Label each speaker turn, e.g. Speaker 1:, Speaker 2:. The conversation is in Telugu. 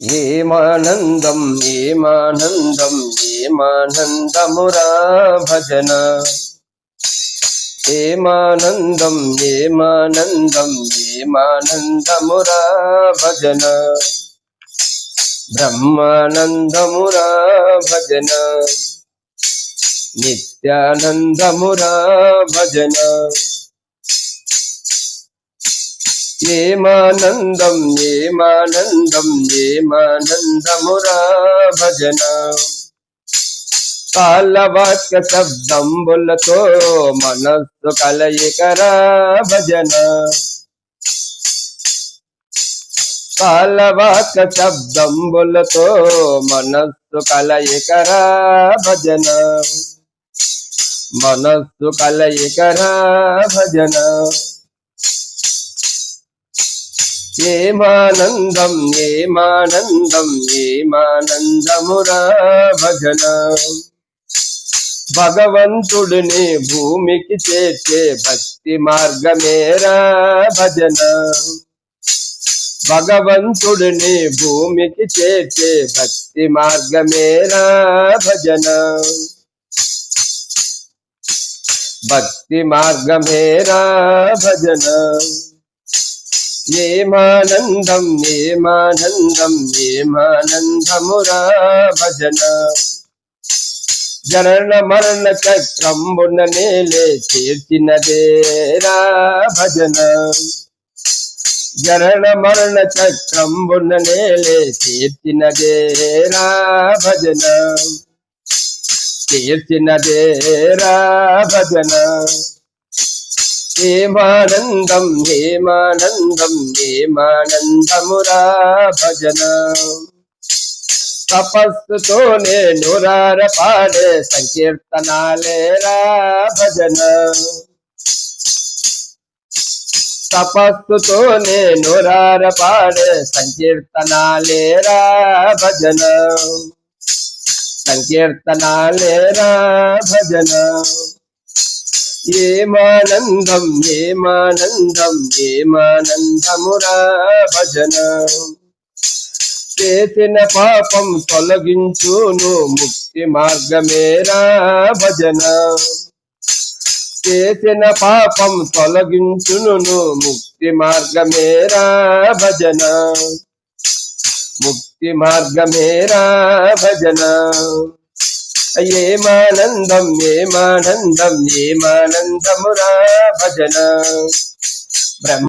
Speaker 1: ఏమానందం ఏమానందం ఏమానందమురా భజన ఏమానందం ఏమానందం ఏమానందమురా భజన బ్రహ్మానందమురా భజన నిత్యానందమురా భజన ఏమానందం ఏమానందం ఏమానందమురా భజన. కాలవాక్య శబ్దంబులతో మనస్సు కలయికరా భజన. కాలవాక్య శబ్దంబులతో మనస్సు కలయికరా భజన. మనస్సు కలయికరా భజన. ఏమానందం ఏమానందం ఏమానందమురా భజన. భగవంతుడిని భూమికి చేర్చే భక్తి మార్గమేరా భజన. భగవంతుడిని భూమికి చేర్చే భక్తి మార్గమేరా భజన. భక్తి మార్గమేరా భజన. ఏమానందం ఏమానందం ఏమానందమురా భజన. జనన మరణ చక్రంబున నేలే చేర్చినదేరా భజన. జనన మరణ చక్రంబున నేలే చేర్చినదేరా భజన. చేర్చినదేరా భజన. ఏమానందం ఏమానందం ఏమానందమురా భజన. తపస్సుతోనే నురార పాడే సంకీర్తనాలేరా భజన. తపస్సుతోనే నురార పాడే సంకీర్తనాలేరా భజన. సంకీర్తనాలేరా భజన. ఏమానందం ఏమానందం ఏమానందమురా భజన. చేసిన పాపం తొలగించును ముక్తి మార్గమేరా భజన. చేసిన పాపం తొలగించును ముక్తి మార్గమేరా భజన. ముక్తి మార్గమేరా భజన. ఏమానందం ఏమానందం ఏమానందమురా భజన. బ్రహ్మ